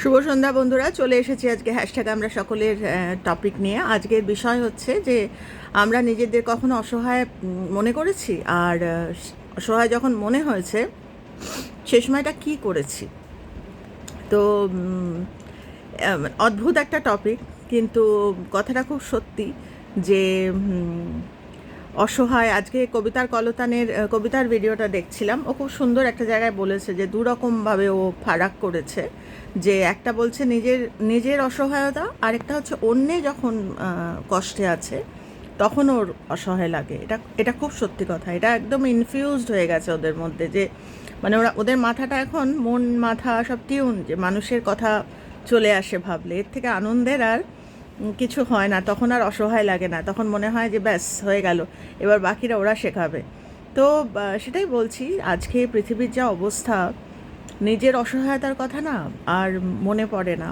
শুভ সন্ধ্যা বন্ধুরা, চলে এসেছি আজকে হ্যাশট্যাগ আমরা সকলের টপিক নিয়ে। আজকের বিষয় হচ্ছে যে, আমরা নিজেদের কখনো অসহায় মনে করেছি? আর অসহায় যখন মনে হয়েছে, সে সময়টা কী করেছি? তো অদ্ভুত একটা টপিক কিন্তু কথাটা খুব সত্যি যে অসহায়, আজকে কবিতার কলতানের কবিতার ভিডিওটা দেখছিলাম। ও খুব সুন্দর একটা জায়গায় বলেছে যে দু রকমভাবে ও ফারাক করেছে, যে একটা বলছে নিজের নিজের অসহায়তা, আরেকটা হচ্ছে অন্যে যখন কষ্টে আছে, তখন ওর অসহায় লাগে। এটা এটা খুব সত্যি কথা। এটা একদম ইনফিউজড হয়ে গেছে ওদের মধ্যে যে মানে ওরা, ওদের মাথাটা এখন মন, মাথা সব টিউন যে মানুষের কথা চলে আসে ভাবলে। এর থেকে আনন্দের আর কিছু হয় না, তখন আর অসহায় লাগে না, তখন মনে হয় যে ব্যাস, হয়ে গেল, এবার বাকিরা ওরা শেখাবে। তো সেটাই বলছি, আজকে পৃথিবীর যা অবস্থা, নিজের অসহায়তার কথা না, আর মনে পড়ে না।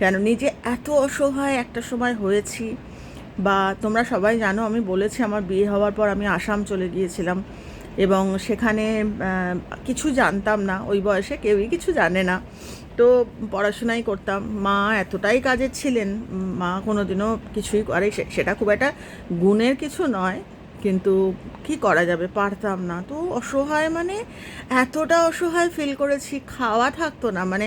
কেন, নিজে এত অসহায় একটা সময় হয়েছি, বা তোমরা সবাই জানো, আমি বলেছি আমার বিয়ে হওয়ার পর আমি আসাম চলে গিয়েছিলাম, এবং সেখানে কিছু জানতাম না, ওই বয়সে কেউই কিছু জানে না। তো পড়াশোনাই করতাম। মা এতটাই কাজের ছিলেন, মা মা কোনোদিনও কিছুই করে সেটা খুব একটা গুণের কিছু নয়, কিন্তু কি করা যাবে, পারতাম না। তো অসহায় মানে এতটা অসহায় ফিল করেছি, খাওয়া থাকতো না। মানে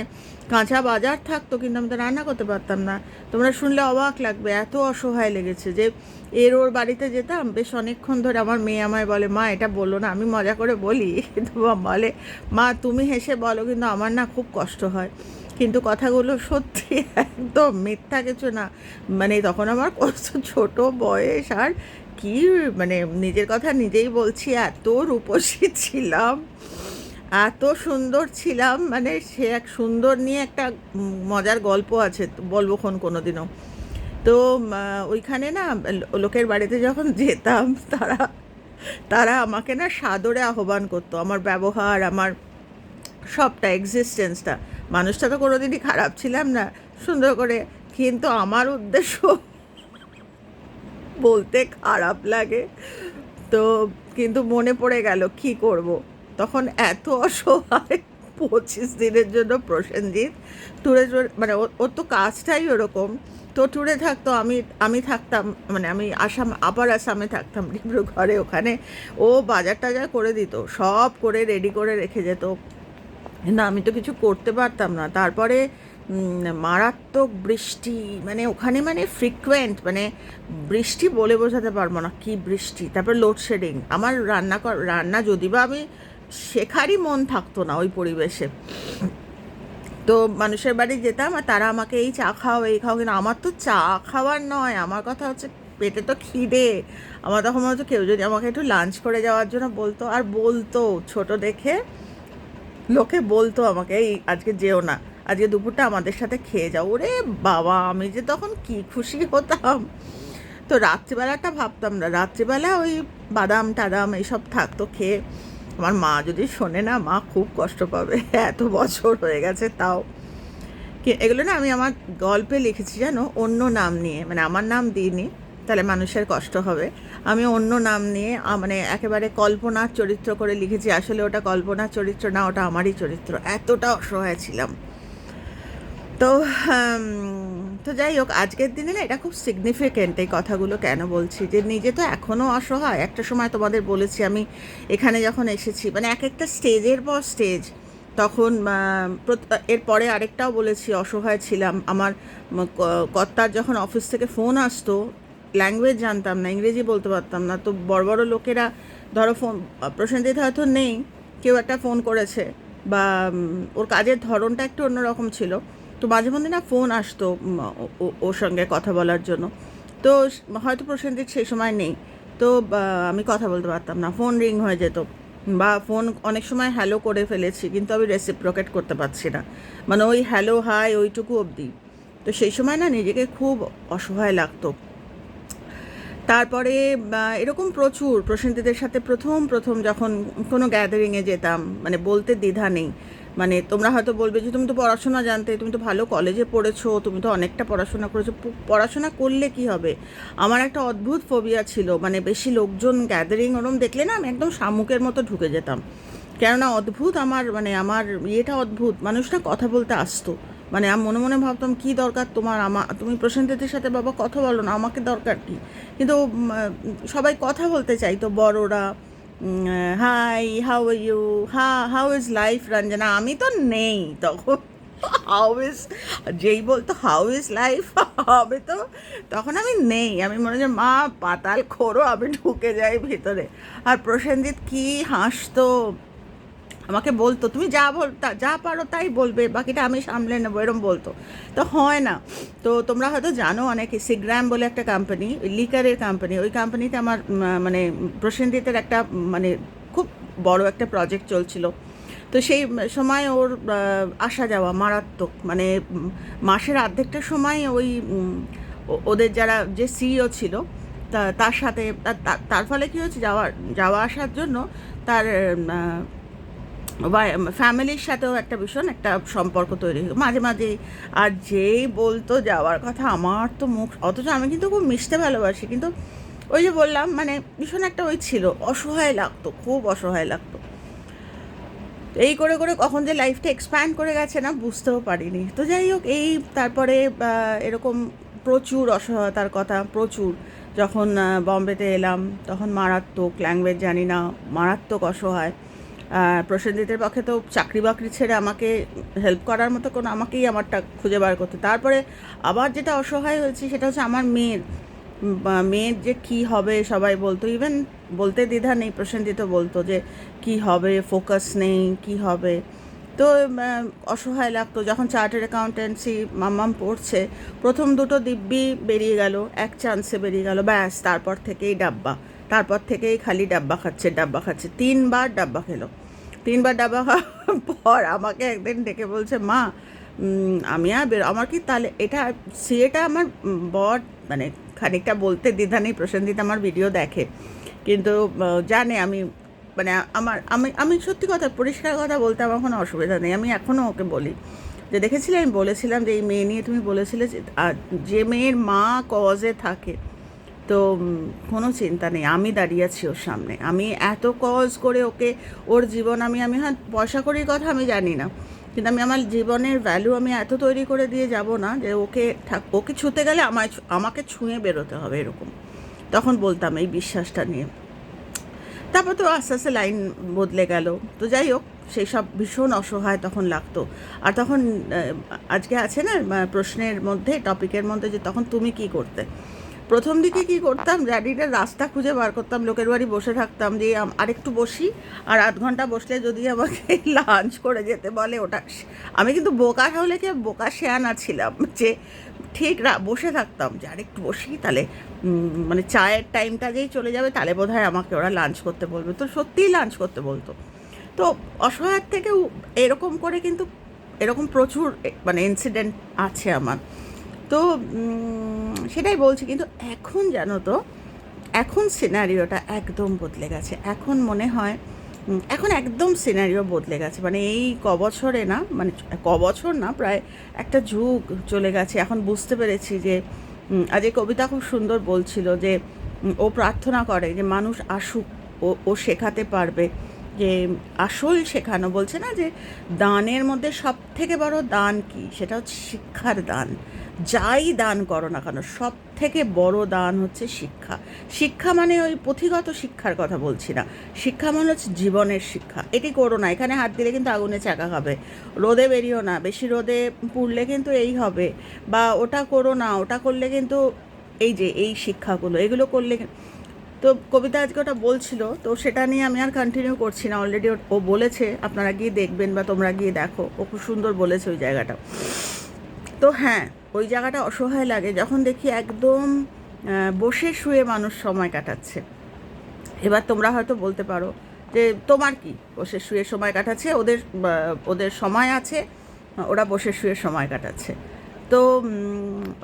কাঁচা বাজার থাকতো, কিন্তু আমি তো রান্না করতে পারতাম না। তোমরা শুনলে অবাক লাগবে, এত অসহায় লেগেছে যে এর ওর বাড়িতে যেতাম, বেশ অনেকক্ষণ ধরে আমার মেয়ে আমায় বলে, মা, এটা বলল না, আমি মজা করে বলি। কিন্তু বলে, মা, তুমি হেসে বলো, কিন্তু আমার না খুব কষ্ট হয়। কিন্তু কথাগুলো সত্যি একদম মিথ্যা কিছু না। মানে তখন আমার কত ছোট বয়স, আর কি মানে নিজের কথা নিজেই বলছি, এত রূপসী ছিলাম। এত সুন্দর ছিলাম মানে সে এক সুন্দর নিয়ে একটা মজার গল্প আছে, বলব খন কোনো দিনও তো ওইখানে না, লোকের বাড়িতে যখন যেতাম, তারা তারা আমাকে না সাদরে আহ্বান করতো। আমার ব্যবহার, আমার সবটা এক্সিস্টেন্সটা মানুষটা তো কোনোদিনই খারাপ ছিলাম না, সুন্দর করে। কিন্তু আমার উদ্দেশ্য বলতে খারাপ লাগে। তো, কিন্তু মনে পড়ে গেল, কি করব? তখন এত অসহায়। পঁচিশ দিনের জন্য প্রসেনজিৎ। ট্যুরে মানে ওর তো কাজটাই ওরকম। তো ট্যুরে থাকতো, আমি আমি থাকতাম মানে আমি আসাম আপার আসামে থাকতাম। ডিব্রুগড়ে ওখানে। ও বাজার টাজার করে দিত, সব করে রেডি করে রেখে যেত। না, আমি তো কিছু করতে পারতাম না। তারপরে মারাত্মক বৃষ্টি মানে ওখানে মানে ফ্রিকুয়েন্ট মানে বৃষ্টি বলে বোঝাতে পারব না। কি বৃষ্টি? তারপর লোডশেডিং আমার রান্না রান্না যদি বা আমি শেখারই মন থাকতো না ওই পরিবেশে। তো মানুষের বাড়ি যেতাম আর তারা আমাকে, এই চা খাও, এই খাও। কিন্তু আমার তো চা খাওয়ার নয়, আমার কথা হচ্ছে পেটে তো খিদে। আমার তখন হচ্ছে কেউ যদি আমাকে একটু লাঞ্চ করে যাওয়ার জন্য বলতো, আর বলতো, ছোট দেখে লোকে বলতো আমাকে, এই আজকে যেও না, আজকে দুপুরটা আমাদের সাথে খেয়ে যাও। ওরে বাবা, আমি যে তখন কি খুশি হতাম। তো রাত্রিবেলাটা ভাবতাম না, রাত্রিবেলা ওই বাদাম টাদাম এইসব থাকতো খেয়ে। আমার মা যদি শোনে না, মা খুব কষ্ট পাবে। এত বছর হয়ে গেছে তাও। এগুলো না আমি আমার গল্পে লিখেছি জানো, অন্য নাম নিয়ে। মানে আমার নাম দিইনি, তাহলে মানুষের কষ্ট হবে। আমি অন্য নাম নিয়ে মানে একেবারে কল্পনার চরিত্র করে লিখেছি। আসলে ওটা কল্পনার চরিত্র না, ওটা আমারই চরিত্র। এতটা অসহায় ছিলাম। তো তো যাই হোক, আজকের দিনে না এটা খুব সিগনিফিকেন্ট এই কথাগুলো কেন বলছি? যে নিজে তো এখনও অসহায়। একটা সময় তোমাদের বলেছি আমি এখানে যখন এসেছি মানে এক একটা স্টেজের পর স্টেজ তখন এরপরে আরেকটাও বলেছি, অসহায় ছিলাম। আমার কর্তার যখন অফিস থেকে ফোন আসতো ল্যাঙ্গুয়েজ জানতাম না, ইংরেজি বলতে পারতাম না। তো বড় বড় লোকেরা, ধরো ফোন প্রসেনজিৎ হয়তো নেই, কেউ একটা ফোন করেছে, বা ওর কাজের ধরনটা একটু অন্যরকম ছিল। তো মাঝে মধ্যে না ফোন আসতো ওর সঙ্গে কথা বলার জন্য। তো হয়তো প্রসেনজিৎ সেই সময় নেই। তো আমি কথা বলতে পারতাম না। ফোন রিং হয়ে যেত। বা, ফোন অনেক সময় হ্যালো করে ফেলেছি, কিন্তু আমি রেসিপ্রোকেট করতে পারছি না। মানে ওই হ্যালো, হাই ওইটুকু অবধি। তো সেই সময় না নিজেকে খুব অসহায় লাগতো। তারপরে এরকম প্রচুর প্রসেনজিতের সাথে প্রথম প্রথম যখন কোনো গ্যাদারিংয়ে যেতাম মানে বলতে দ্বিধা নেই। মানে তোমরা হয়তো বলবে যে তুমি তো পড়াশোনা জানতে, তুমি তো ভালো কলেজে পড়েছো, তুমি তো অনেকটা পড়াশোনা করেছ। পড়াশোনা করলে কি হবে? আমার একটা অদ্ভুত ফোবিয়া ছিল মানে বেশি লোকজন গ্যাদারিং ওরম দেখলে না আমি একদম শামুকের মতো ঢুকে যেতাম। কেননা অদ্ভুত আমার মানে আমার ইয়েটা অদ্ভুত, মানুষটা কথা বলতে আসতো। মানে আমি মনে মনে ভাবতাম, কি দরকার তোমার? আমা, তুমি প্রসেনজিতের সাথে বাবা কথা বলো না, আমাকে দরকার কি? কিন্তু সবাই কথা বলতে চাইতো বড়রা hi how are you ah how is life Ranjana আমি তো নেই তখন। হাউ ইজ যেই বলতো হাউ ইজ লাইফ হবে তো। তখন আমি নেই। আমি মনে হচ্ছে, মা, পাতাল খোরো, আমি ঢুকে যাই ভিতরে। আর প্রসেনজিৎ কি হাসতো। আমাকে বলতো, তুমি যা বল যা পারো তাই বলবে, বাকিটা আমি সামলে নেব, এরম বলতো। তো হয় না। তো তোমরা হয়তো জানো অনেকে সিগ্রাম বলে একটা কোম্পানি লিকারের কোম্পানি ওই কোম্পানিতে আমার মানে প্রসেনজিতের একটা মানে খুব বড় একটা প্রজেক্ট চলছিল। তো সেই সময় ওর আসা যাওয়া মারাত্মক মানে মাসের অর্ধেকটা সময় ওই ওদের যারা যে সিইও ছিল, তা, তার সাথে তার- ফলে কী হচ্ছে যাওয়া যাওয়া আসার জন্য তার ফ্যামিলির সাথেও একটা ভীষণ একটা সম্পর্ক তৈরি হলো মাঝে মাঝে, আর যেই বলতো যাওয়ার কথা, আমার তো মুখ, অথচ আমি কিন্তু খুব মিশতে ভালোবাসি, কিন্তু ওই যে বললাম মানে ভীষণ একটা ওই ছিল, অসহায় লাগতো, খুব অসহায় লাগতো। এই করে করে কখন যে লাইফটা এক্সপ্যান্ড করে গেছে না, বুঝতেও পারিনি। তো যাই হোক, এই তারপরে এরকম প্রচুর অসহায়তার কথা, প্রচুর। যখন বম্বেতে এলাম, তখন মারাত্মক ল্যাঙ্গুয়েজ জানি না, মারাত্মক অসহায়। প্রসেনজিতের পক্ষে তো চাকরি বাকরি ছেড়ে আমাকে হেল্প করার মতো কোনো আমাকেই আমারটা খুঁজে বার করতে। তারপরে আবার যেটা অসহায় হয়েছি সেটা হচ্ছে আমার মেয়ের। মেয়ের যে কি হবে সবাই বলতো। ইভেন বলতে দ্বিধা নেই, প্রসেনজিৎ বলতো যে কি হবে ফোকাস নেই, কি হবে। তো অসহায় লাগতো। যখন চার্টার্ড অ্যাকাউন্টেন্সি মাম্মাম পড়ছে, প্রথম দুটো দিব্যি বেরিয়ে গেল, এক চান্সে বেরিয়ে গেল। ব্যাস, তারপর থেকেই ডাব্বা। তারপর থেকেই খালি ডাব্বা খাচ্ছে ডাব্বা খাচ্ছে। তিনবার ডাব্বা খেলো। তিনবার ডাবা খাওয়ার পর আমাকে একদিন ডেকে বলছে, মা আমি আর আমার কি তাহলে এটা সিএটা আমার বর মানে খানিকটা বলতে দ্বিধা নেই প্রসেনজিৎ আমার ভিডিও দেখে। কিন্তু জানে আমি মানে আমার, আমি আমি সত্যি কথা, পরিষ্কার কথা বলতে আমার কোনো অসুবিধা নেই। আমি এখনও ওকে বলি যে, দেখেছিলে, আমি বলেছিলাম যে, এই মেয়ে নিয়ে তুমি বলেছিলে যে মেয়ের মা কজে থাকে তো কোনো চিন্তা নেই। আমি দাঁড়িয়ে আছি ওর সামনে। আমি এত কজ করে ওকে, ওর জীবন আমি আমি হ্যাঁ পয়সা করির কথা আমি জানি না। কিন্তু আমি আমার জীবনের ভ্যালু আমি এত তৈরি করে দিয়ে যাব না যে ওকে ওকে ছুঁতে গেলে আমায় আমাকে ছুঁয়ে বেরোতে হবে এরকম। তখন বলতাম এই বিশ্বাসটা নিয়ে। তারপর তো আস্তে আস্তে লাইন বদলে গেল। তো যাই হোক, সেই সব ভীষণ অসহায় তখন লাগতো। আর তখন আজকে আছে না প্রশ্নের মধ্যে টপিকের মধ্যে যে তখন তুমি কি করতে? প্রথম দিকে কি করতাম র্যাডিটার রাস্তা খুঁজে বার করতাম, লোকের বাড়ি বসে থাকতাম যে আরেকটু বসি, আর আধ ঘণ্টা বসলে যদি আমাকে লাঞ্চ করে যেতে বলে ওটা আমি কিন্তু বোকা হলে কি বোকা শেয়ানা ছিলাম যে, ঠিক বসে থাকতাম যে, আরেকটু বসি, তাহলে মানে চায়ের টাইমটা যেই চলে যাবে, তাহলে বোধ হয় আমাকে ওরা লাঞ্চ করতে বলবে। তো সত্যিই লাঞ্চ করতে বলতো। তো অসহায়ের থেকেও এরকম করে কিন্তু, এরকম প্রচুর মানে ইনসিডেন্ট আছে আমার। তো সেটাই বলছি। কিন্তু এখন জানো তো, এখন সিনারিওটা একদম বদলে গেছে। এখন মনে হয় এখন একদম সিনারিও বদলে গেছে। মানে এই কবছরে না মানে কবছর না, প্রায় একটা যুগ চলে গেছে। এখন বুঝতে পেরেছি যে আজ এই কবিতা খুব সুন্দর বলছিল যে ও প্রার্থনা করে যে, মানুষ আসুক, ও ও শেখাতে পারবে। যে, আসল শেখানো বলছে না যে, দানের মধ্যে সব থেকে বড় দান কি? সেটা হচ্ছে শিক্ষার দান। যাই দান করো না কেন সব থেকে বড় দান হচ্ছে শিক্ষা। শিক্ষা মানে ওই পুঁথিগত শিক্ষার কথা বলছি না। শিক্ষা মানে হচ্ছে জীবনের শিক্ষা। এটি করো না, এখানে হাত দিলে কিন্তু আগুনে চাকা খাবে। রোদে বেরিও না, বেশি রোদে পুড়লে কিন্তু এই হবে। বা ওটা করো না, ওটা করলে কিন্তু এই যে, এই শিক্ষাগুলো, এগুলো করলে তো কবিতা আজকে ওটা বলছিল, তো সেটা নিয়ে আমি আর কন্টিনিউ করছি না। অলরেডি ও বলেছে, আপনারা গিয়ে দেখবেন বা তোমরা গিয়ে দেখো। ও খুব সুন্দর বলেছে ওই জায়গাটা। তো হ্যাঁ ওই জায়গাটা অসহায় লাগে যখন দেখি একদম বসে শুয়ে মানুষ সময় কাটাচ্ছে। এবার তোমরা হয়তো বলতে পারো যে তোমার কি? বসে শুয়ে সময় কাটাচ্ছে, ওদের ওদের সময় আছে, ওরা বসে শুয়ে সময় কাটাচ্ছে। তো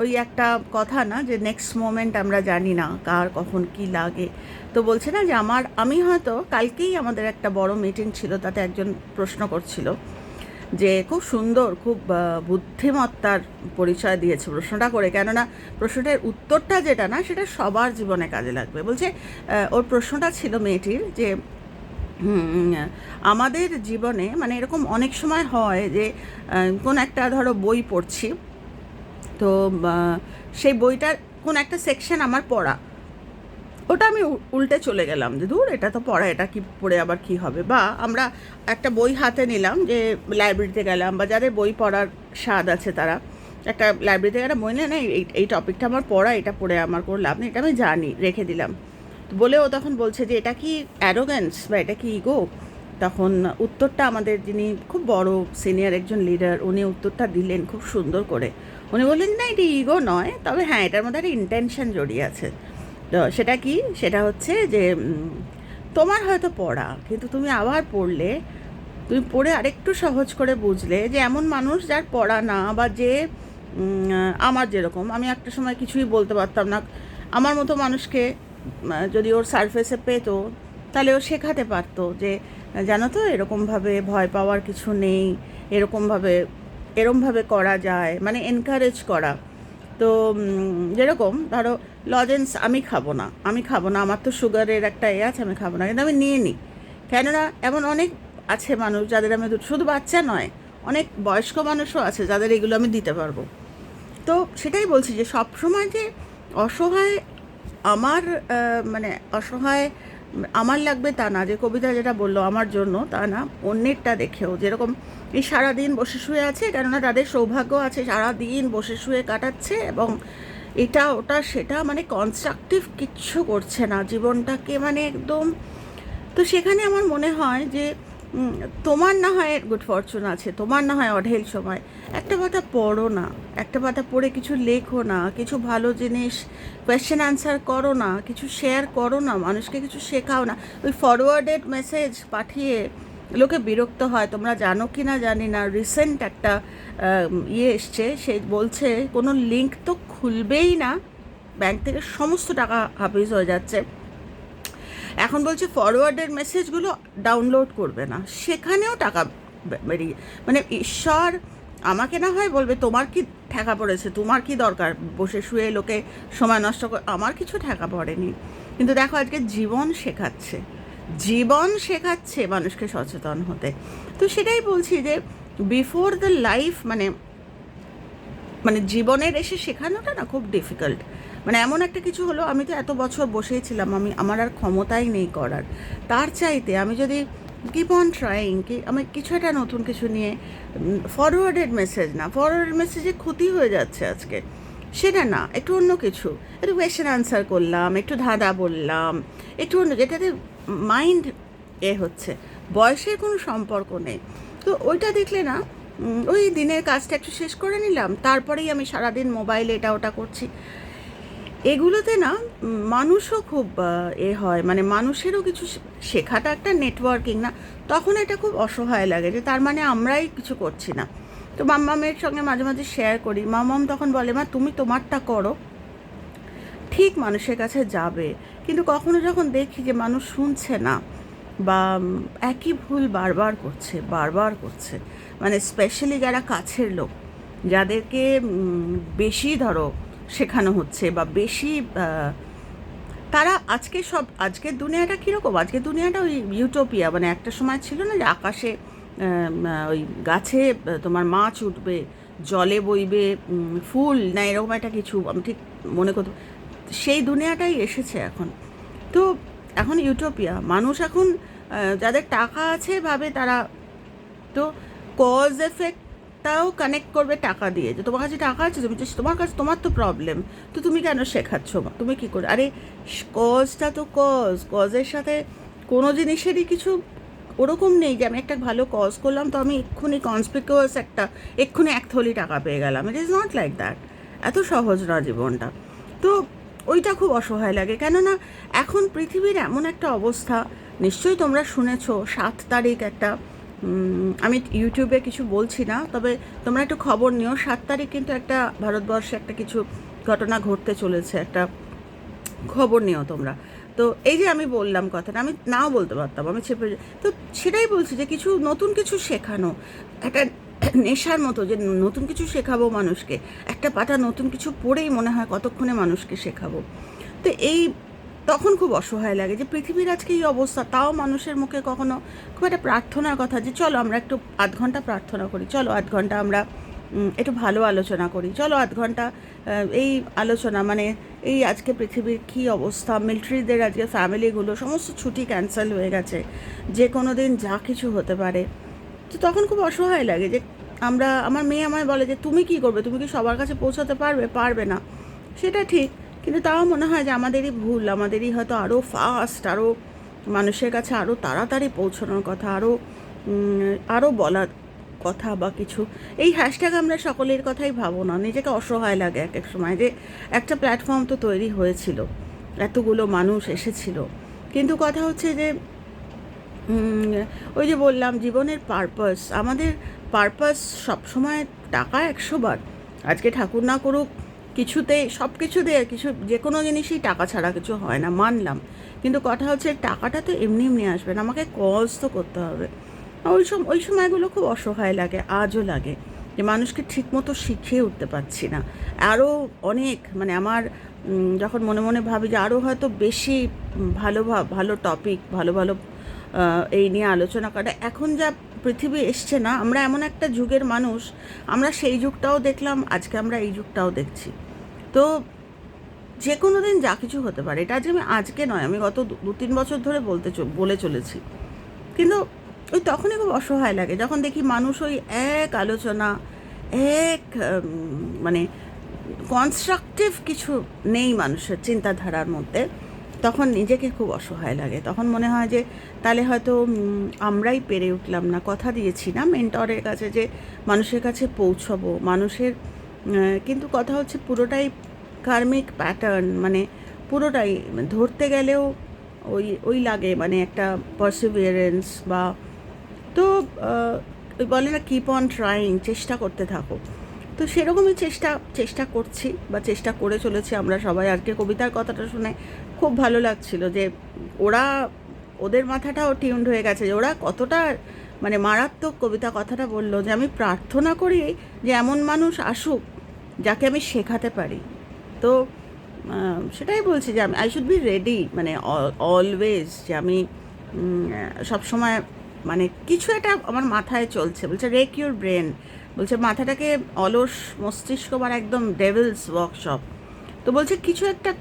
ওই একটা কথা না যে নেক্সট মোমেন্ট আমরা জানি না কার, কখন কি লাগে। তো বলছে না যে আমার, আমি হয়তো কালকেই আমাদের একটা বড় মিটিং ছিল, তাতে একজন প্রশ্ন করছিল। যে খুব সুন্দর, খুব বুদ্ধিমত্তার পরিচয় দিয়েছে প্রশ্নটা করে। কেননা প্রশ্নটার উত্তরটা যেটা না, সেটা সবার জীবনে কাজে লাগবে। বলছে ওর প্রশ্নটা ছিল মেয়েটির যে আমাদের জীবনে মানে এরকম অনেক সময় হয় যে কোন একটা ধরো বই পড়ছি, তো সেই বইটার কোন একটা সেকশন আমার পড়া। ওটা আমি উল্টে চলে গেলাম যে দূর এটা তো পড়া, এটা কি পড়ে আবার কি হবে? বা আমরা একটা বই হাতে নিলাম যে লাইব্রেরিতে গেলাম, বা যাদের বই পড়ার স্বাদ আছে তারা, একটা লাইব্রেরিতে একটা বই নিয়ে না, এই টপিকটা আমার পড়া, এটা পড়ে আমার কোনো লাভ নেই, এটা আমি জানি, রেখে দিলাম। বলে ও তখন বলছে যে এটা কি অ্যারোগ্যান্স বা এটা কি ইগো তখন উত্তরটা আমাদের যিনি খুব বড় সিনিয়র একজন লিডার উনি উত্তরটা দিলেন খুব সুন্দর করে। উনি বললেন, না, এটি ইগো নয়, তবে হ্যাঁ এটার মধ্যে একটা ইন্টেনশন জড়িয়ে আছে। তো সেটা কি? সেটা হচ্ছে যে তোমার হয়তো পড়া, কিন্তু তুমি আবার পড়লে, তুমি পড়ে আরেকটু সহজ করে বুঝলে যে এমন মানুষ যার পড়া না বা যে আমার যেরকম, আমি একটা সময় কিছুই বলতে পারতাম না। আমার মতো মানুষকে যদি ওর সারফেসে পেতো, তাহলে ও শেখাতে পারতো যে, জানো তো, এরকমভাবে ভয় পাওয়ার কিছু নেই, এরকমভাবে, এরমভাবে করা যায় মানে এনকারেজ করা। তো যেরকম ধরো লজেন্স আমি খাব না, আমি খাব না, আমার তো সুগারের একটা এ আছে, আমি খাব না, কিন্তু আমি নিয়ে নিই। কেননা এমন অনেক আছে মানুষ যাদের আমি শুধু বাচ্চা নয়, অনেক বয়স্ক মানুষও আছে যাদের এগুলো আমি দিতে পারব। তো সেটাই বলছি যে সব সময় যে অসহায় আমার মানে অসহায় আমার লাগবে তা না, যে কবিতা যেটা বলল আমার জন্য, তা না, অন্যেরটা দেখেও। যেরকম এই সারাদিন বসে শুয়ে আছে, কেননা তাদের সৌভাগ্য আছে, সারাদিন বসে শুয়ে কাটাচ্ছে এবং এটা, ওটা, সেটা মানে কনস্ট্রাকটিভ কিচ্ছু করছে না। জীবনটাকে মানে একদম, তো সেখানে আমার মনে হয় যে তোমার না হয় গুড ফরচুন আছে, তোমার না হয় অঢেল সময়। একটা পাতা পড়ো না, একটা পাতা পড়ে কিছু লেখো না, কিছু ভালো জিনিস কোয়েশ্চেন আনসার করো না, কিছু শেয়ার করো না, মানুষকে কিছু শেখাও না। ওই ফরওয়ার্ডেড মেসেজ পাঠিয়ে লোকে বিরক্ত হয়, তোমরা জানো কি না জানি না রিসেন্ট একটা ইয়ে এসছে, সে বলছে, কোনো লিঙ্ক তো খুলবেই না ব্যাংক থেকে সমস্ত টাকা হাফিজ হয়ে যাচ্ছে। এখন বলছে ফরওয়ার্ডের মেসেজগুলো ডাউনলোড করবে না। সেখানেও টাকা বেরিয়ে মানে ঈশ্বর আমাকে না হয় বলবে, তোমার কি ঠেকা পড়েছে? তোমার কি দরকার? বসে শুয়ে লোকে সময় নষ্ট করে আমার কিছু ঠেকা পড়েনি। কিন্তু দেখো আজকে জীবন শেখাচ্ছে। জীবন শেখাচ্ছে মানুষকে সচেতন হতে। তো সেটাই বলছি যে বিফোর দ্য লাইফ মানে মানে জীবনের এসে শেখানোটা না খুব ডিফিকাল্ট মানে এমন একটা কিছু হলো, আমি তো এত বছর বসেই ছিলাম, আমি, আমার আর ক্ষমতাই নেই করার। তার চাইতে আমি যদি কিপ অন ট্রাইং কি, আমি কিছু একটা নতুন কিছু নিয়ে ফরওয়ার্ডেড মেসেজ না ফরওয়ার্ডেড মেসেজে ক্ষতি হয়ে যাচ্ছে আজকে। সেটা না, একটু অন্য কিছু। একটু কোয়েশ্চেন আনসার করলাম, একটু ধাঁধা বললাম, একটু অন্য, যেটাতে মাইন্ড এ হচ্ছে। বয়সের কোনো সম্পর্ক নেই। তো ওইটা দেখলে না ওই দিনের কাজটা একটু শেষ করে নিলাম, তারপরেই আমি সারাদিন মোবাইলে এটা ওটা করছি। এগুলোতে না, মানুষও খুব এ হয়। মানে মানুষেরও কিছু শেখাটা একটা নেটওয়ার্কিং না, তখন এটা খুব অসহায় লাগে যে তার মানে আমরাই কিছু করছি না। তো মাম্মামের সঙ্গে মাঝে মাঝে শেয়ার করি। মাম্মাম তখন বলে, মা, তুমি তোমারটা করো। ঠিক মানুষের কাছে যাবে। কিন্তু কখনো যখন দেখি যে মানুষ শুনছে না বা, একই ভুল বারবার করছে বারবার করছে মানে স্পেশালি যারা কাছের লোক, যাদেরকে বেশি ধরো শেখানো হচ্ছে বা বেশি তারা আজকে সব, আজকের দুনিয়াটা কীরকম? আজকের দুনিয়াটা ওই ইউটোপিয়া মানে একটা সময় ছিল না যে আকাশে ওই গাছে তোমার মাছ উঠবে, জলে বইবে ফুল, না এরকম একটা কিছু, আমি ঠিক মনে করতে, সেই দুনিয়াটাই এসেছে এখন। তো এখন ইউটোপিয়া মানুষ এখন যাদের টাকা আছে ভাবে তারা, তো কজ এফেক্টটাও কানেক্ট করবে টাকা দিয়ে যে তোমার কাছে টাকা আছে, তুমি তোমার কাছে, তোমার তো প্রবলেম তো তুমি কেন শেখাচ্ছ? তুমি কি করে? আরে কজটা তো কজ কজের সাথে কোনো জিনিসেরই কিছু ওরকম নেই যে আমি একটা ভালো কজ করলাম, তো আমি এক্ষুনি কনসপিকুয়াস একটা, এক্ষুনি এক থলি টাকা পেয়ে গেলাম। It is not like that এত সহজ না জীবনটা। তো ওইটা খুব অসহায় লাগে। কেননা এখন পৃথিবীর এমন একটা অবস্থা, নিশ্চয়ই তোমরা শুনেছ, সাত তারিখ একটা আমি ইউটিউবে কিছু বলছি না, তবে তোমরা একটু খবর নিও। সাত তারিখ কিন্তু একটা ভারতবর্ষে একটা কিছু ঘটনা ঘটতে চলেছে, একটা খবর নিও তোমরা। তো এই যে আমি বললাম কথাটা, আমি নাও বলতে পারতাম, আমি চেপে তো সেটাই বলছি যে কিছু নতুন কিছু শেখানো, একটা নেশার মতো যে নতুন কিছু শেখাবো মানুষকে, একটা পাতা নতুন কিছু পড়েই মনে হয় কতক্ষণে মানুষকে শেখাবো। তো এই তখন খুব অসহায় লাগে যে পৃথিবীর আজকে এই অবস্থা, তাও মানুষের মুখে কখনো খুব একটা প্রার্থনার কথা যে চলো আমরা একটু আধ ঘণ্টা প্রার্থনা করি, চলো আধ ঘণ্টা আমরা একটু ভালো আলোচনা করি, চলো আধ ঘণ্টা এই আলোচনা মানে এই আজকে পৃথিবীর কী অবস্থা, মিলিটারিদের আজকে ফ্যামিলিগুলো, সমস্ত ছুটি ক্যান্সেল হয়ে গেছে, যে কোনো দিন যা কিছু হতে পারে। তো তখন খুব অসহায় লাগে যে আমরা, আমার মেয়ে আমায় বলে যে তুমি কি করবে, তুমি কি সবার কাছে পৌঁছাতে পারবে? পারবে না। সেটা ঠিক কিন্তু তাও মনে হয় যে আমাদেরই ভুল, আমাদেরই হয়তো আরও ফাস্ট আরও মানুষের কাছে আরও তাড়াতাড়ি পৌঁছানোর কথা আরও আরও বলার কথা বা কিছু। এই হ্যাশট্যাগ আমরা সকলের কথাই ভাবো না, নিজেকে অসহায় লাগে এক এক সময় যে একটা প্ল্যাটফর্ম তো তৈরি হয়েছিল, এতগুলো মানুষ এসেছিল। কিন্তু কথা হচ্ছে যে ওই যে বললাম জীবনের পারপাস আমাদের পারপাস সবসময় টাকা একশো বার। আজকে ঠাকুর না করুক কিছুতে সব কিছুতে কিছু যে কোনো জিনিসই টাকা ছাড়া কিছু হয় না, মানলাম। কিন্তু কথা হচ্ছে টাকাটা তো এমনি এমনি আসবে না, আমাকে কজ তো করতে হবে। ওই সম, ওই সময়গুলো খুব অসহায় লাগে, আজও লাগে, যে মানুষকে ঠিকমতো শিখিয়ে উঠতে পারছি না। আরও অনেক মানে আমার যখন মনে মনে ভাবি যে আরও হয়তো বেশি ভালো ভালো টপিক ভালো ভালো এই নিয়ে আলোচনা করা, এখন যা পৃথিবী এসছে না, আমরা এমন একটা যুগের মানুষ, আমরা সেই যুগটাও দেখলাম, আজকে আমরা এই যুগটাও দেখছি। তো যে কোনো দিন যা কিছু হতে পারে। এটা যে আমি, আজকে নয়, আমি গত দু- তিন বছর ধরে বলতে বলে চলেছি। কিন্তু ওই তখনই খুব অসহায় লাগে, যখন দেখি মানুষ ওই এক আলোচনা, এক মানে কনস্ট্রাকটিভ কিছু নেই মানুষের চিন্তাধারার মধ্যে, তখন নিজেকে খুব অসহায় লাগে। তখন মনে হয় যে, তাহলে হয়তো আমরাই পেরে উঠলাম না, কথা দিয়েছি না মেন্টরের কাছে যে, মানুষের কাছে পৌঁছবো, মানুষের কিন্তু কথা হচ্ছে পুরোটাই কার্মিক প্যাটার্ন মানে পুরোটাই ধরতে গেলেও ওই ওই লাগে মানে একটা পারসিভিয়ারেন্স বা, তো ওই বলে না কিপ অন ট্রাইং চেষ্টা করতে থাকো। তো সেরকমই চেষ্টা চেষ্টা করছি বা চেষ্টা করে চলেছি আমরা সবাই। আজকে কবিতার কথাটা শুনে খুব ভালো লাগছিল যে ওরা, ওদের মাথাটাও টিউন্ড হয়ে গেছে যে ওরা কতটা মানে মারাত্মক কবিতা কথাটা বলল যে আমি প্রার্থনা করি যে এমন মানুষ আসুক যাকে আমি শেখাতে পারি। তো সেটাই বলছি যে আমি আই শুড বি রেডি মানে অলওয়েজ যে আমি সবসময় মানে কিছু একটা আমার মাথায় চলছে। বলছে রেক ইউর ব্রেন বলছে, মাথাটাকে অলস মস্তিষ্ক মানে একদম ডেভিলস ওয়ার্কশপ তো বলছে, কিছু একটা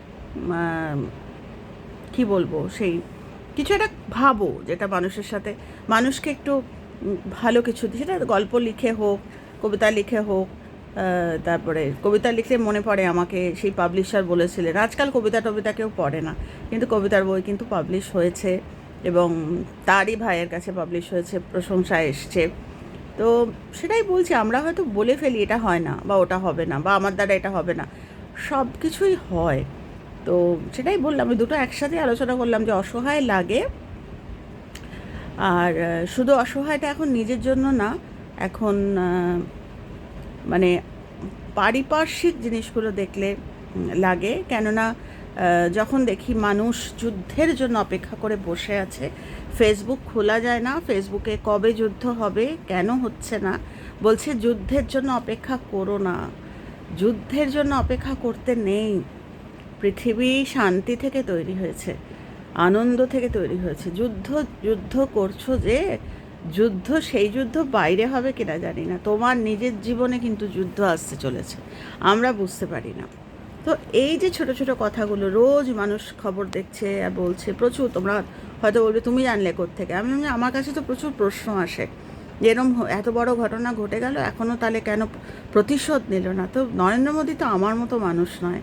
কি বলব, সেই, কিছু একটা ভাবো যেটা মানুষের সাথে। মানুষকে একটু ভালো কিছু সেটা গল্প লিখে হোক, কবিতা লিখে হোক তারপরে কবিতা লিখলে মনে পড়ে আমাকে সেই পাবলিশার বলেছিলেন। আজকাল কবিতা টবিতা কেউ পড়ে না, কিন্তু কবিতার বই কিন্তু পাবলিশ হয়েছে এবং তারই ভাইয়ের কাছে পাবলিশ হয়েছে, প্রশংসা এসছে। তো সেটাই বলছি, আমরা হয়তো বলে ফেলি এটা হয় না বা ওটা হবে না বা আমার দ্বারা এটা হবে না, সব কিছুই হয়। তো সেটাই বললাম আমি দুটো একসাথে আলোচনা করলাম যে অসহায় লাগে, আর শুধু অসহায়টা এখন নিজের জন্য না, এখন মানে পারিপার্শ্বিক জিনিসগুলো দেখলে লাগে। কেননা যখন দেখি মানুষ যুদ্ধের জন্য অপেক্ষা করে বসে আছে ফেসবুক খোলা যায় না ফেসবুকে কবে যুদ্ধ হবে, কেন হচ্ছে না, বলছে যুদ্ধের জন্য অপেক্ষা করো না। যুদ্ধের জন্য অপেক্ষা করতে নেই। পৃথিবী শান্তি থেকে তৈরি হয়েছে, আনন্দ থেকে তৈরি হয়েছে। যুদ্ধ যুদ্ধ করছ যে যুদ্ধ, সেই যুদ্ধ বাইরে হবে কিনা জানি না। তোমার নিজের জীবনে কিন্তু যুদ্ধ আসতে চলেছে। আমরা বুঝতে পারি না। তো এই যে ছোট ছোট কথাগুলো, রোজ মানুষ খবর দেখছে আর বলছে, প্রচুর তোমরা হয়তো বলবে, তুমি জানলে থেকে আমি আমার কাছে তো প্রচুর প্রশ্ন আসে। যে এরম এত বড় ঘটনা ঘটে গেল এখনও তাহলে কেন প্রতিশোধ নিল না? তো নরেন্দ্র মোদী তো আমার মতো মানুষ নয়।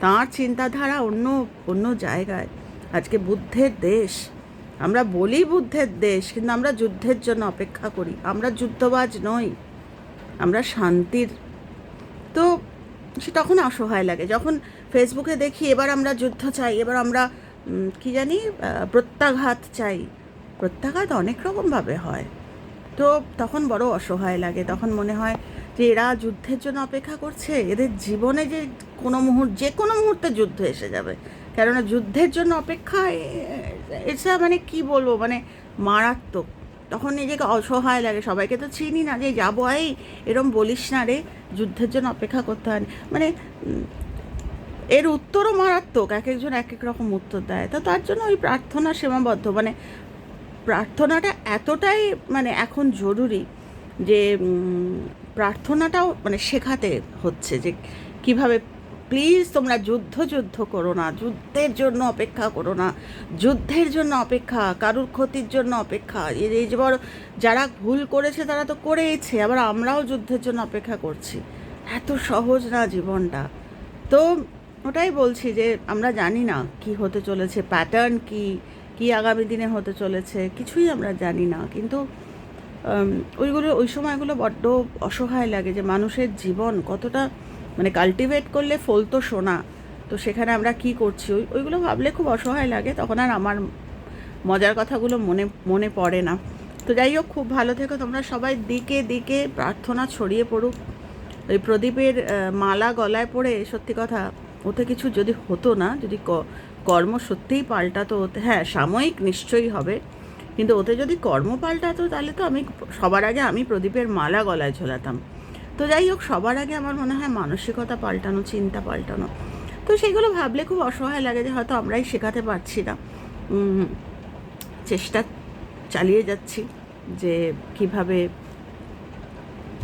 তাঁর চিন্তাধারা অন্য অন্য জায়গায়। আজকে বুদ্ধের দেশ। আমরা বলি বুদ্ধের দেশ, কিন্তু আমরা যুদ্ধের জন্য অপেক্ষা করি। আমরা যুদ্ধবাজ নই, আমরা শান্তির। তো সে তখন অসহায় লাগে। যখন ফেসবুকে দেখি, এবার আমরা যুদ্ধ চাই, এবার আমরা কি জানি প্রত্যাঘাত চাই। প্রত্যাঘাত অনেক রকমভাবে হয়। তো তখন বড় অসহায় লাগে। তখন মনে হয় যে, এরা যুদ্ধের জন্য অপেক্ষা করছে। এদের জীবনে যে কোনো মুহূর্ত, যে কোনো মুহূর্তে যুদ্ধ এসে যাবে। কেননা যুদ্ধের জন্য অপেক্ষা এটা মানে কি বলব? মানে মারাত্মক। তখন নিজেকে অসহায় লাগে। সবাইকে তো চিনি না যে, যাব এই এরম বলিস না রে। যুদ্ধের জন্য অপেক্ষা করতে হয়। মানে এর উত্তরও মারাত্মক। এক একজন এক এক রকম উত্তর দেয়। তো তার জন্য ওই প্রার্থনা সীমাবদ্ধ। মানে প্রার্থনাটা এতটাই মানে এখন জরুরি যে প্রার্থনাটাও মানে শেখাতে হচ্ছে যে, কীভাবে প্লিজ তোমরা যুদ্ধ যুদ্ধ করো না, যুদ্ধের জন্য অপেক্ষা করো না, যুদ্ধের জন্য অপেক্ষা, কারুর ক্ষতির জন্য অপেক্ষা। এই এই যে বড়, যারা ভুল করেছে তারা তো করেইছে, আবার আমরাও যুদ্ধের জন্য অপেক্ষা করছি। এত সহজ না জীবনটা। তো ওটাই বলছি যে, আমরা জানি না কি হতে চলেছে প্যাটার্ন কি কি আগামী দিনে হতে চলেছে, কিছুই আমরা জানি না। কিন্তু ওইগুলো, ওই সময়গুলো বড্ড অসহায় লাগে যে মানুষের জীবন কতটা মানে কাল্টিভেট করলে ফলতো সোনা। তো সেখানে আমরা কি করছি? ওই, ওইগুলো ভাবলে খুব অসহায় লাগে, তখন আর আমার মজার কথাগুলো মনে মনে পড়ে না। তো যাই হোক, খুব ভালো থেকো। তোমরা সবাই দিকে দিকে প্রার্থনা ছড়িয়ে পড়ুক। ওই প্রদীপের মালা গলায় পড়ে, সত্যি কথা, ওতে কিছু যদি হতো না, যদি কর্ম সত্যিই পাল্টাতো, ওতে হ্যাঁ সাময়িক নিশ্চয়ই হবে। কিন্তু ওতে যদি কর্ম পাল্টাতো, তাহলে তো আমি, সবার আগে আমি প্রদীপের মালা গলায় ঝোলাতাম। তো যাই হোক, সবার আগে আমার মনে হয় মানসিকতা পাল্টানো, চিন্তা পাল্টানো। তো সেগুলো ভাবলে খুব অসহায় লাগে যে হয়তো আমরাই শেখাতে পারছি না। চেষ্টা চালিয়ে যাচ্ছি যে কীভাবে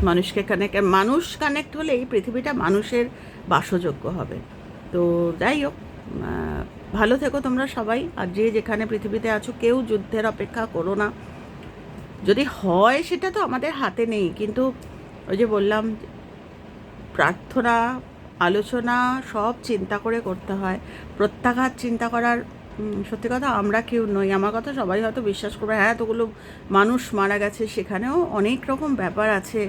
মানুষকে কানেক্ট মানুষ কানেক্ট হলে এই পৃথিবীটা মানুষের বাসযোগ্য হবে। তো যাই হোক ভালো থেকো তোমরা সবাই। আর যে যেখানে পৃথিবীতে আছো, কেউ যুদ্ধের অপেক্ষা করো না। যদি হয় সেটা তো আমাদের হাতে নেই, কিন্তু ওই যে বললাম, প্রার্থনা, আলোচনা, সব চিন্তা করে করতে হয়। প্রত্যাঘাত চিন্তা করার সত্যি কথা আমরা কেউ নই। আমার কথা সবাই হয়তো বিশ্বাস করবে হ্যাঁ এতগুলো মানুষ মারা গেছে, সেখানেও অনেক রকম ব্যাপার আছে।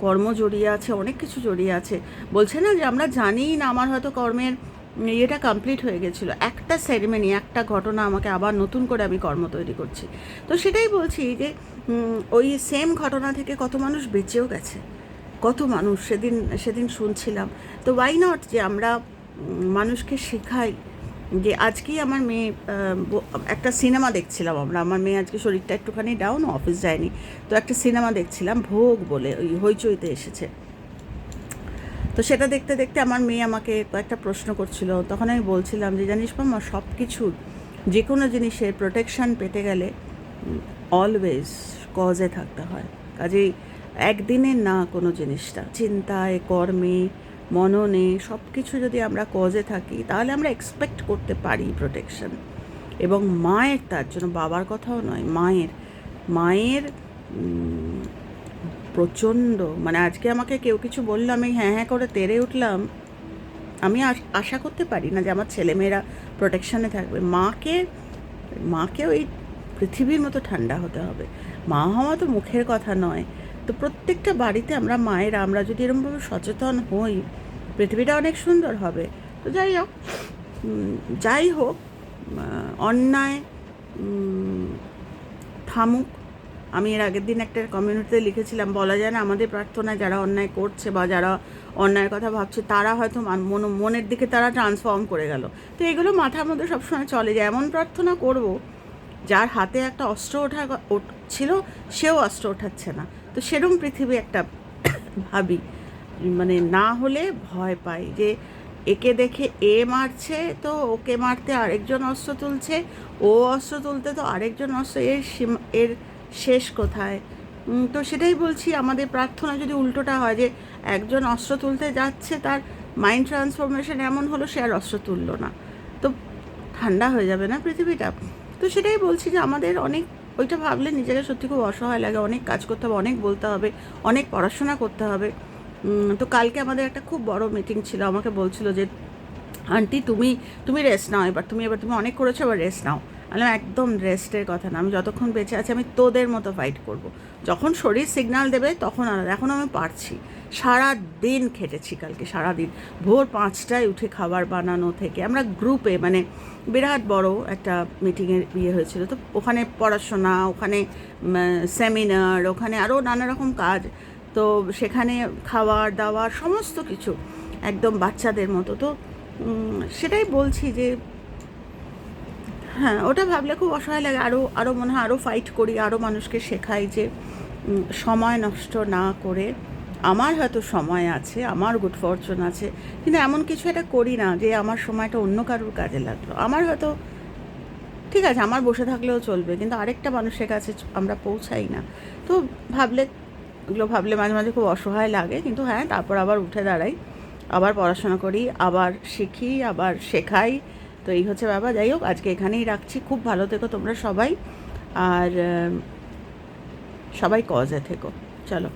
কর্ম জড়িয়ে আছে, অনেক কিছু জড়িয়ে আছে। বলছে না যে আমরা জানি না, আমার হয়তো কর্মের ইয়েটা কমপ্লিট হয়ে গেছিল। একটা সেরেমনি একটা ঘটনা আমাকে আবার নতুন করে আমি কর্ম তৈরি করছি। তো সেটাই বলছি যে ওই সেম ঘটনা থেকে কত মানুষ বেঁচেও গেছে। কত মানুষ সেদিন সেদিন শুনছিলাম। তো ওয়াই নট যে আমরা মানুষকে শেখাই যে আজকেই আমার মেয়ে একটা সিনেমা দেখছিলাম আমরা। আমার মেয়ে আজকে শরীরটা একটুখানি ডাউন অফিস যায়নি। তো একটা সিনেমা দেখছিলাম, ভোগ বলে, ওই হইচইতে এসেছে। তো সেটা দেখতে দেখতে আমার মেয়ে আমাকে কয়েকটা প্রশ্ন করছিল। তখন আমি বলছিলাম যে, জানিস মামা সব কিছুর যে কোনো জিনিসের প্রোটেকশান পেতে গেলে অলওয়েজ কজে থাকতে হয়। কাজেই একদিনের না কোনো জিনিসটা। চিন্তায়, কর্মে, মননে সব কিছু যদি আমরা কজে থাকি, তাহলে আমরা এক্সপেক্ট করতে পারি প্রোটেকশন এবং মায়ের তার জন্য, বাবার কথাও নয়, মায়ের মায়ের প্রচণ্ড মানে আজকে আমাকে কেউ কিছু বলল, আমি হ্যাঁ হ্যাঁ করে তেড়ে উঠলাম। আমি আশ- করতে পারি না যে আমার ছেলেমেয়েরা প্রোটেকশানে থাকবে। মাকে মাকে ওই পৃথিবীর মতো ঠান্ডা হতে হবে। মা হওয়া তো মুখের কথা নয়। তো প্রত্যেকটা বাড়িতে আমরা মায়েরা, আমরা যদি এরকমভাবে সচেতন হই, পৃথিবীটা অনেক সুন্দর হবে। তো যাই হোক যাই হোক অন্যায় থামুক। আমি এর আগের দিন একটা কমিউনিটিতে লিখেছিলাম, বলা যায় না আমাদের প্রার্থনায় যারা অন্যায় করছে বা যারা অন্যায়ের কথা ভাবছে, তারা হয়তো মান- মন, মনের দিকে তারা ট্রান্সফর্ম করে গেল। তো এগুলো মাথার মধ্যে সবসময় চলে যে এমন প্রার্থনা করব, যার হাতে একটা অস্ত্র ওঠা, ছিল, সেও অস্ত্র ওঠাচ্ছে না। তো সেরম পৃথিবী একটা ভাবি। মানে না হলে ভয় পাই যে একে দেখে এ মারছে তো ওকে মারতে আরেকজন অস্ত্র তুলছে, ও অস্ত্র তুলতে তো আরেকজন অস্ত্র, এর এর শেষ কোথায়? তো সেটাই বলছি, আমাদের প্রার্থনা যদি উল্টোটা হয় যে একজন অস্ত্র তুলতে যাচ্ছে তার মাইন্ড ট্রান্সফরমেশন এমন হলো সে আর অস্ত্র তুললো না। তো ঠান্ডা হয়ে যাবে না পৃথিবীটা? তো সেটাই বলছি যে আমাদের অনেক ওইটা ভাবলে নিজেকে সত্যি খুব অসহায় লাগে। অনেক কাজ করতে হবে, অনেক বলতে হবে, অনেক পড়াশোনা করতে হবে। তো কালকে আমাদের একটা খুব বড় মিটিং ছিল, আমাকে বলছিল যে, আন্টি তুমি তুমি রেস্ট নাও এবার, তুমি এবার, তুমি অনেক করেছ, এবার রেস্ট নাও। আমি একদম রেস্টের কথা না, আমি যতক্ষণ বেঁচে আছি আমি তোদের মতো ফাইট করব। যখন শরীর সিগন্যাল দেবে, তখন আলাদা এখন আমি পারছি। সারা দিন খেটেছি কালকে সারা দিন ভোর পাঁচটায় উঠে খাবার বানানো থেকে, আমরা গ্রুপে মানে বিরাট বড় একটা মিটিংয়ের ইয়ে হয়েছিল। তো ওখানে পড়াশোনা, ওখানে সেমিনার ওখানে আরও নানা রকম কাজ। তো সেখানে খাওয়ার দাওয়ার সমস্ত কিছু, একদম বাচ্চাদের মতো। তো সেটাই বলছি যে হ্যাঁ ওটা ভাবলে খুব অসহায় লাগে। আরও আরও মনে হয় আরও ফাইট করি আরও মানুষকে শেখাই যে সময় নষ্ট না করে আমার হয়তো সময় আছে, আমার গুড ফরচুন আছে, কিন্তু এমন কিছু এটা করি না যে, আমার সময়টা অন্য কারোর কাজে লাগল। আমার হয়তো, ঠিক আছে, আমার বসে থাকলেও চলবে, কিন্তু আরেকটা মানুষের কাছে আমরা পৌঁছাই না। তো ভাবলে, এগুলো ভাবলে মাঝে মাঝে খুব অসহায় লাগে, কিন্তু হ্যাঁ তারপর আবার উঠে দাঁড়াই, আবার পড়াশোনা করি, আবার শিখি, আবার শেখাই তো এই হচ্ছে বাবা যাই হোক, আজকে এখানেই রাখছি। খুব ভালো থেকো তোমরা সবাই। আর সবাই কজে থেকো। চলো।